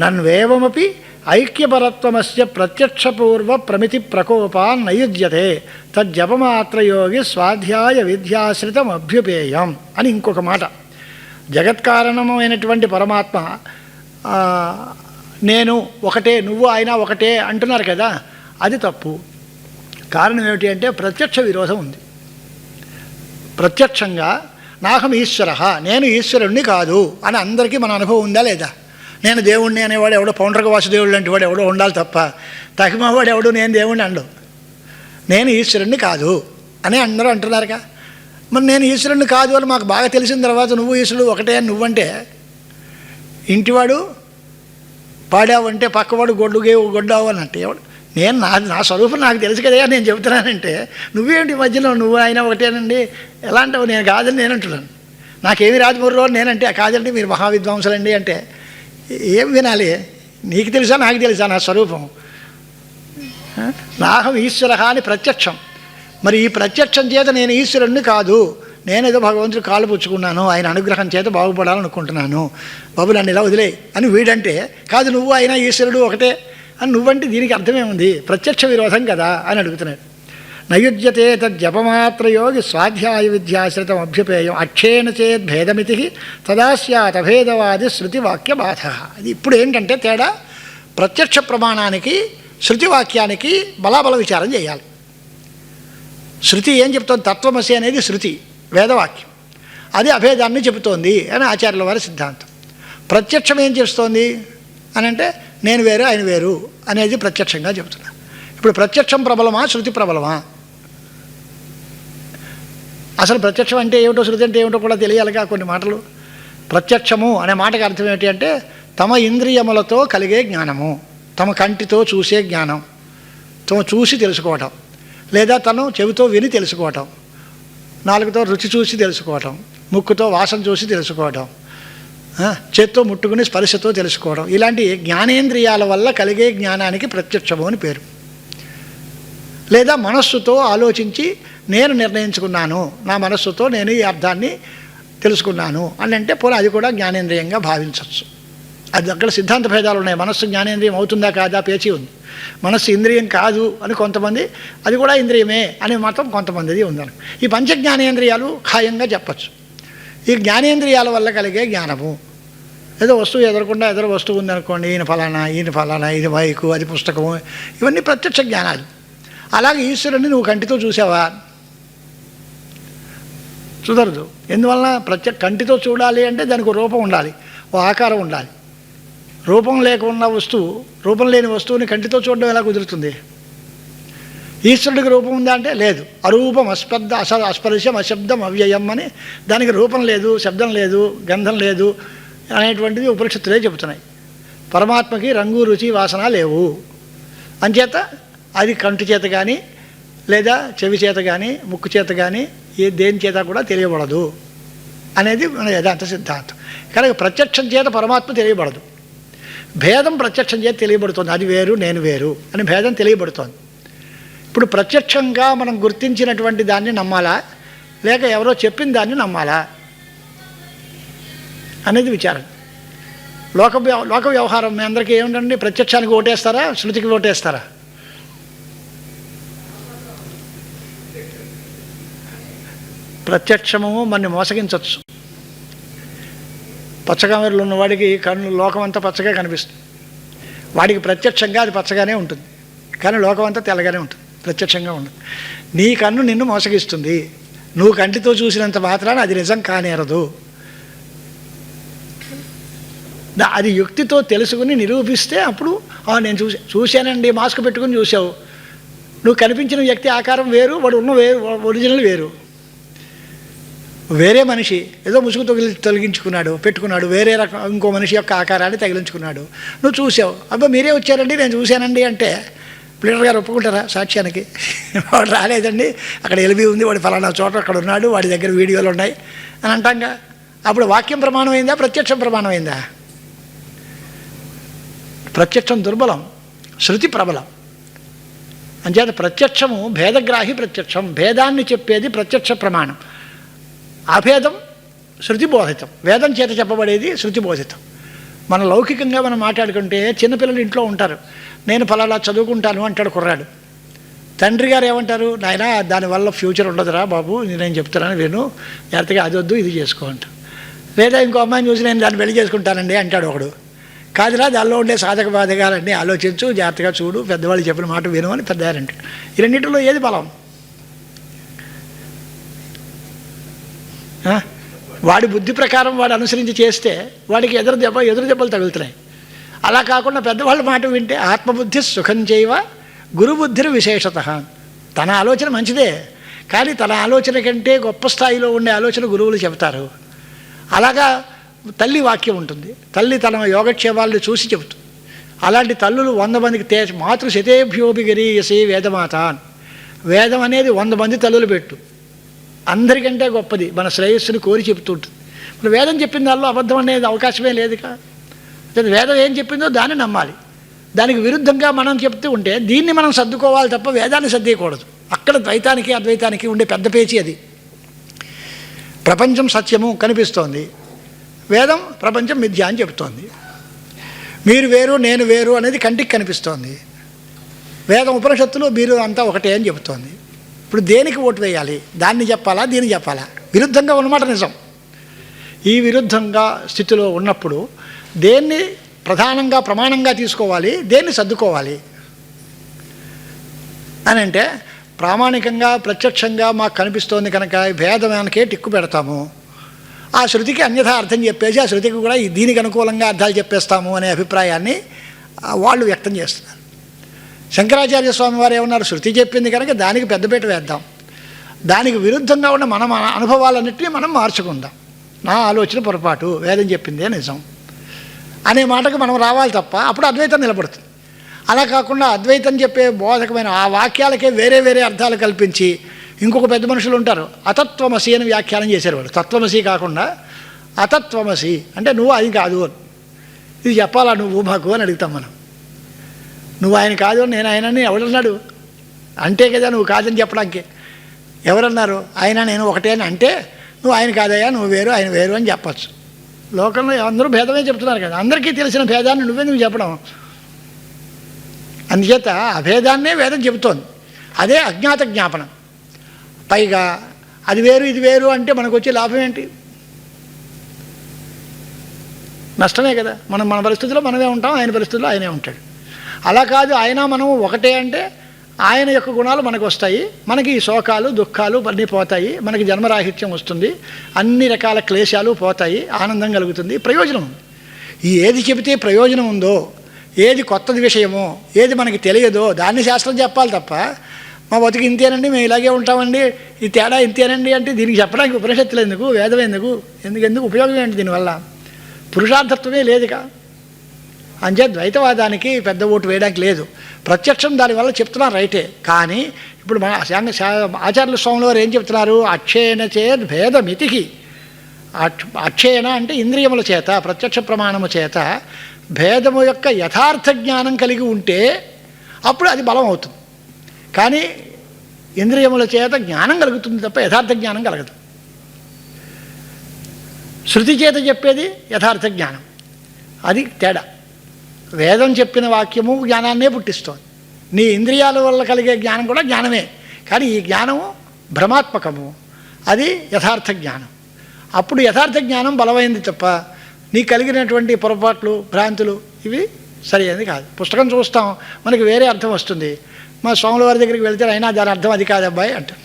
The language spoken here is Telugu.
నన్వేవమపి ఐక్యపరత్వమస్య ప్రత్యక్షపూర్వ ప్రమితి ప్రకోపాన్ నయుజ్యతే. తజ్జపమాత్రయోగి స్వాధ్యాయ విద్యాశ్రితం అభ్యుపేయం అని ఇంకొక మాట. జగత్కారణమైనటువంటి పరమాత్మ నేను ఒకటే నువ్వు ఆయన ఒకటే అంటున్నారు కదా అది తప్పు. కారణం ఏమిటి అంటే ప్రత్యక్ష విరోధం ఉంది. ప్రత్యక్షంగా నాహం ఈశ్వర నేను ఈశ్వరుణ్ణి కాదు అని అందరికీ మన అనుభవం ఉందా లేదా? నేను దేవుణ్ణి అనేవాడు ఎవడో పౌండ్రక వాసుదేవుడు లాంటి వాడు ఎవడో ఉండాలి తప్ప తగిమవాడు ఎవడు నేను దేవుణ్ణి అండు నేను ఈశ్వరుణ్ణి కాదు అని అందరూ అంటున్నారుగా. మరి నేను ఈశ్వరుణ్ణి కాదు అని మాకు బాగా తెలిసిన తర్వాత నువ్వు ఈశ్వరుడు ఒకటే అని నువ్వంటే ఇంటివాడు పాడావంటే పక్కవాడు గొడ్డుగే గొడ్డావు అని అంటే ఎవడు? నేను నా నా స్వరూపం నాకు తెలుసు కదా నేను చెబుతున్నానంటే నువ్వేంటి మధ్యలో నువ్వు అయినా ఒకటేనండి? ఎలా అంటావు నేను కాదని నేను అంటున్నాను. నాకేమి రాజమూర్రో నేనంటే కాదండి మీరు మహావిద్వాంసులండి అంటే ఏం వినాలి? నీకు తెలుసా నాకు తెలుసా నా స్వరూపం? నాహం ఈశ్వర అని ప్రత్యక్షం. మరి ఈ ప్రత్యక్షం చేత నేను ఈశ్వరుణ్ణి కాదు. నేనేదో భగవంతుడు కాళ్ళు పుచ్చుకున్నాను ఆయన అనుగ్రహం చేత బాగుపడాలనుకుంటున్నాను. బాబు నన్ను ఇలా వదిలే అని వీడంటే కాదు నువ్వు అయినా ఈశ్వరుడు ఒకటే అని నువ్వంటే దీనికి అర్థమేముంది? ప్రత్యక్ష విరోధం కదా అని అడుగుతున్నాడు. నయుజ్యతే తజ్జపమాత్రయోగి స్వాధ్యాయ విద్యాశ్రితం అభ్యుపేయం అక్షేణ చేద్ భేదమితి తదాస్యాత్ అభేదవాది శృతివాక్య బాధ అది ఇప్పుడు ఏంటంటే తేడా? ప్రత్యక్ష ప్రమాణానికి శృతివాక్యానికి బలాబల విచారం చేయాలి. శృతి ఏం చెప్తోంది? తత్వమసి అనేది శృతి వేదవాక్యం. అది అభేదాన్ని చెబుతోంది అని ఆచార్యుల వారి సిద్ధాంతం. ప్రత్యక్షం ఏం చేస్తోంది? అని అంటే నేను వేరు ఆయన వేరు అనేది ప్రత్యక్షంగా చెబుతున్నా ఇప్పుడు ప్రత్యక్షం ప్రబలమా శృతి ప్రబలమా? అసలు ప్రత్యక్షం అంటే ఏమిటో శృతి అంటే ఏమిటో కూడా తెలియాలిగా కొన్ని మాటలు. ప్రత్యక్షము అనే మాటకు అర్థం ఏమిటి అంటే తమ ఇంద్రియములతో కలిగే జ్ఞానము తమ కంటితో చూసే జ్ఞానం తమ చూసి తెలుసుకోవటం లేదా తను చెవితో విని తెలుసుకోవటం నాలుగుతో రుచి చూసి తెలుసుకోవటం ముక్కుతో వాసన చూసి తెలుసుకోవటం చేత్తో ముట్టుకుని స్పర్శతో తెలుసుకోవడం ఇలాంటి జ్ఞానేంద్రియాల వల్ల కలిగే జ్ఞానానికి ప్రత్యక్షము అని పేరు. లేదా మనస్సుతో ఆలోచించి నేను నిర్ణయించుకున్నాను. నా మనస్సుతో నేను ఈ అర్థాన్ని తెలుసుకున్నాను. అని అంటే పోనీ అది కూడా జ్ఞానేంద్రియంగా భావించవచ్చు అది అక్కడ సిద్ధాంత భేదాలు ఉన్నాయి. మనస్సు జ్ఞానేంద్రియం అవుతుందా కాదా పేచి ఉంది. మనస్సు ఇంద్రియం కాదు అని కొంతమంది అది కూడా ఇంద్రియమే అని మాత్రం కొంతమందిది ఉందని. ఈ పంచ జ్ఞానేంద్రియాలు ఖాయంగా చెప్పచ్చు. ఈ జ్ఞానేంద్రియాల వల్ల కలిగే జ్ఞానము. ఏదో వస్తువు ఎదురకుండా ఎదురు వస్తువు ఉందనుకోండి ఈయన ఫలానా ఈయన ఫలానా ఇది బైకు అది పుస్తకము ఇవన్నీ ప్రత్యక్ష జ్ఞానాలు. అలాగే ఈశ్వరుని నువ్వు కంటితో చూసావా? కుదరదు ఎందువలన ప్రత్యేక కంటితో చూడాలి అంటే దానికి రూపం ఉండాలి. ఓ ఆకారం ఉండాలి. రూపం లేకుండా వస్తువు రూపం లేని వస్తువుని కంటితో చూడడం ఎలా కుదురుతుంది? ఈశ్వరుడికి రూపం ఉందా అంటే లేదు. అరూపం అస్పర్ధ అస అస్పర్శం అశబ్దం అవ్యయం అని దానికి రూపం లేదు శబ్దం లేదు గంధం లేదు అనేటువంటిది ఉపనిషత్తులే చెబుతున్నాయి. పరమాత్మకి రంగు రుచి వాసన లేవు. అంచేత అది కంటి చేత కానీ లేదా చెవి చేత కానీ ముక్కు చేత కానీ ఏ దేని చేత కూడా తెలియబడదు అనేది మన యథార్థ సిద్ధాంతం. కనుక ప్రత్యక్షం చేత పరమాత్మ తెలియబడదు. భేదం ప్రత్యక్షం చేత తెలియబడుతుంది. అది వేరు నేను వేరు అని భేదం తెలియబడుతోంది. ఇప్పుడు ప్రత్యక్షంగా మనం గుర్తించినటువంటి దాన్ని నమ్మాలా? లేక ఎవరో చెప్పిన దాన్ని నమ్మాలా? అనేది విచారం. లోక వ్యవ- లోక వ్యవహారం. మీ అందరికీ ఏమిటండి ప్రత్యక్షానికి ఓటేస్తారా? శృతికి ఓటేస్తారా? ప్రత్యక్షము మన మోసగించవచ్చు పచ్చకామెరలు ఉన్నవాడికి కన్ను లోకం అంతా పచ్చగా కనిపిస్తుంది. వాడికి ప్రత్యక్షంగా అది పచ్చగానే ఉంటుంది. కానీ లోకం అంతా తెల్లగానే ఉంటుంది. ప్రత్యక్షంగా ఉండదు. నీ కన్ను నిన్ను మోసగిస్తుంది. నువ్వు కంటితో చూసినంత మాత్రాన అది నిజం కానేరదు. అది యుక్తితో తెలుసుకుని నిరూపిస్తే అప్పుడు నేను చూసా చూశానండి మాస్క్ పెట్టుకుని చూసావు నువ్వు కనిపించిన వ్యక్తి ఆకారం వేరు వాడు ఉన్న వేరు ఒరిజినల్ వేరు. వేరే మనిషి ఏదో ముసుగు తొగిలి తొలగించుకున్నాడు పెట్టుకున్నాడు వేరే రకం ఇంకో మనిషి యొక్క ఆకారాన్ని తగిలించుకున్నాడు. నువ్వు చూసావు. అబ్బా మీరే వచ్చారండి నేను చూశానండి అంటే ప్లీడర్ గారు ఒప్పుకుంటారా సాక్ష్యానికి? వాడు రాలేదండి అక్కడ ఎలిబి ఉంది వాడు ఫలానా చోట అక్కడ ఉన్నాడు వాడి దగ్గర వీడియోలు ఉన్నాయి అని అంటాంగా. అప్పుడు వాక్యం ప్రమాణమైందా ప్రత్యక్షం ప్రమాణమైందా ప్రత్యక్షం దుర్బలం శృతి ప్రబలం. అంచేత ప్రత్యక్షము భేదగ్రాహి ప్రత్యక్షం భేదాన్ని చెప్పేది ప్రత్యక్ష ప్రమాణం. అభేదం శృతి బోధితం వేదం చేత చెప్పబడేది శృతి బోధితం మన లౌకికంగా మనం మాట్లాడుకుంటే చిన్నపిల్లలు ఇంట్లో ఉంటారు. నేను ఫలాలా చదువుకుంటాను అంటాడు కుర్రాడు. తండ్రి గారు ఏమంటారు? నాయన దానివల్ల ఫ్యూచర్ ఉండదురా బాబు నేను చెప్తున్నాను విను. జాగ్రత్తగా అది వద్దు ఇది చేసుకో అంట. లేదా ఇంకో అమ్మాయిని చూసి నేను దాన్ని పెళ్ళి చేసుకుంటానండి అంటాడు ఒకడు. కాదురా దానిలో ఉండే సాధక బాధకాలన్నీ ఆలోచించు జాగ్రత్తగా చూడు పెద్దవాళ్ళు చెప్పిన మాట విను అని పెద్దవారంటాడు ఈ రెండింటిలో ఏది బలం? వాడి బుద్ధి ప్రకారం వాడు అనుసరించి చేస్తే వాడికి ఎదురు దెబ్బ ఎదురు దెబ్బలు తగులుతున్నాయి. అలా కాకుండా పెద్దవాళ్ళ మాట వింటే ఆత్మబుద్ధి సుఖం చేయవ గురుబుద్ధిని విశేషత. తన ఆలోచన మంచిదే కానీ తన ఆలోచన కంటే గొప్ప స్థాయిలో ఉండే ఆలోచన గురువులు చెబుతారు. అలాగా తల్లి వాక్యం ఉంటుంది. తల్లి తన యోగక్షేమాలను చూసి చెబుతుంది అలాంటి తల్లులు వంద మందికి తే మాతృ శతేభ్యోభిగిరీయసి వేదమాత వేదం అనేది వంద మంది తల్లులు పెట్టు. అందరికంటే గొప్పది. మన శ్రేయస్సుని కోరి చెప్తుంటుంది మరి వేదం చెప్పిన దానిలో అబద్ధం అనేది అవకాశమే లేదుగా? అయితే వేదం ఏం చెప్పిందో దాన్ని నమ్మాలి. దానికి విరుద్ధంగా మనం చెప్తూ ఉంటే దీన్ని మనం సర్దుకోవాలి తప్ప వేదాన్ని సర్దేయకూడదు. అక్కడ ద్వైతానికి అద్వైతానికి ఉండే పెద్ద పేచీ అది. ప్రపంచం సత్యము కనిపిస్తోంది. వేదం ప్రపంచం మిథ్య అని చెప్తోంది. మీరు వేరు నేను వేరు అనేది కంటికి కనిపిస్తోంది. వేదం ఉపనిషత్తులు మీరు అంతా ఒకటే అని చెబుతోంది. ఇప్పుడు దేనికి ఓటు వేయాలి? దాన్ని చెప్పాలా? దీన్ని చెప్పాలా? విరుద్ధంగా ఉన్నమాట నిజం. ఈ విరుద్ధంగా స్థితిలో ఉన్నప్పుడు దేన్ని ప్రధానంగా ప్రమాణంగా తీసుకోవాలి? దేన్ని సర్దుకోవాలి? అని అంటే ప్రామాణికంగా ప్రత్యక్షంగా మాకు కనిపిస్తోంది కనుక భేదమానికే టిక్కు పెడతాము. ఆ శృతికి అన్యథా అర్థం చెప్పేసి ఆ శృతికి కూడా దీనికి అనుకూలంగా అర్థాలు చెప్పేస్తాము అనే అభిప్రాయాన్ని వాళ్ళు వ్యక్తం చేస్తున్నారు. శంకరాచార్య స్వామి వారు ఏమన్నారు? శృతి చెప్పింది కనుక దానికి పెద్దపీట వేద్దాం. దానికి విరుద్ధంగా ఉన్న మన మన అనుభవాలన్నింటినీ మనం మార్చుకుందాం. నా ఆలోచన పొరపాటు వేదం చెప్పిందే నిజం. అనే మాటకు మనం రావాలి తప్ప అప్పుడు అద్వైతం నిలబడుతుంది. అలా కాకుండా అద్వైతం చెప్పే బోధకమైన ఆ వాక్యాలకే వేరే వేరే అర్థాలు కల్పించి ఇంకొక పెద్ద మనుషులు ఉంటారు. అతత్వమసి అని వ్యాఖ్యానం చేశారు తత్వమసి కాకుండా అతత్వమసి. అంటే నువ్వు అది కాదు అని. ఇది చెప్పాలా నువ్వు? మాకు అని అడుగుతాం మనం. నువ్వు ఆయన కాదు నేను ఆయనని ఎవడన్నాడు? అంటే కదా నువ్వు కాదని చెప్పడానికి. ఎవరన్నారు? ఆయన నేను ఒకటే అని అంటే నువ్వు ఆయన కాదయ్యా నువ్వు వేరు ఆయన వేరు అని చెప్పచ్చు. లోకంలో అందరూ భేదమే చెప్తున్నారు కదా. అందరికీ తెలిసిన భేదాన్ని నువ్వెందుకు చెప్పడం? అందుచేత అభేదాన్నే వేదం చెబుతోంది. అదే అజ్ఞాత జ్ఞాపనం. పైగా అది వేరు ఇది వేరు అంటే మనకు వచ్చే లాభం ఏంటి? నష్టమే కదా. మనం మన పరిస్థితిలో మనమే ఉంటాం ఆయన పరిస్థితిలో ఆయనే ఉంటాడు. అలా కాదు ఆయన మనం ఒకటే అంటే ఆయన యొక్క గుణాలు మనకు వస్తాయి. మనకి ఈ శోకాలు దుఃఖాలు అన్నీ పోతాయి. మనకి జన్మరాహిత్యం వస్తుంది. అన్ని రకాల క్లేశాలు పోతాయి. ఆనందం కలుగుతుంది. ప్రయోజనం ఈ ఏది చెబితే ప్రయోజనం ఉందో ఏది కొత్తది విషయమో ఏది మనకి తెలియదో దాన్ని శాస్త్రం చెప్పాలి తప్ప మా బతుకు ఇంతేనండి మేము ఇలాగే ఉంటామండి ఈ తేడా ఇంతేనండి అంటే దీనికి చెప్పడానికి ఉపనిషత్తులు ఎందుకు వేదం ఎందుకు ఎందుకు ఎందుకు ఉపయోగం ఏంటి దీనివల్ల? పురుషార్థత్వమే లేదుగా. అంచేత ద్వైతవాదానికి పెద్ద ఓటు వేయడానికి లేదు. ప్రత్యక్షం దానివల్ల చెప్తున్నారు రైటే. కానీ ఇప్పుడు మన శాంగ ఆచార్య స్వాముల వారు ఏం చెప్తున్నారు? అక్షయన చేత్ భేదమితికి అక్ష- అక్షయన అంటే ఇంద్రియముల చేత ప్రత్యక్ష ప్రమాణము చేత భేదము యొక్క యథార్థ జ్ఞానం కలిగి ఉంటే అప్పుడు అది బలం అవుతుంది. కానీ ఇంద్రియముల చేత జ్ఞానం కలుగుతుంది తప్ప యథార్థ జ్ఞానం కలగదు. శృతి చేత చెప్పేది యథార్థ జ్ఞానం. అది తేడా. వేదం చెప్పిన వాక్యము జ్ఞానాన్నే పుట్టిస్తోంది. నీ ఇంద్రియాల వల్ల కలిగే జ్ఞానం కూడా జ్ఞానమే. కానీ ఈ జ్ఞానము భ్రమాత్మకము. అది యథార్థ జ్ఞానం. అప్పుడు యథార్థ జ్ఞానం బలమైంది తప్ప నీ కలిగినటువంటి పొరపాట్లు భ్రాంతులు ఇవి సరైనది కాదు. పుస్తకం చూస్తాం మనకి వేరే అర్థం వస్తుంది. మా స్వాముల వారి దగ్గరికి వెళ్తే అయినా దాని అర్థం అది కాదు అబ్బాయి అంటారు.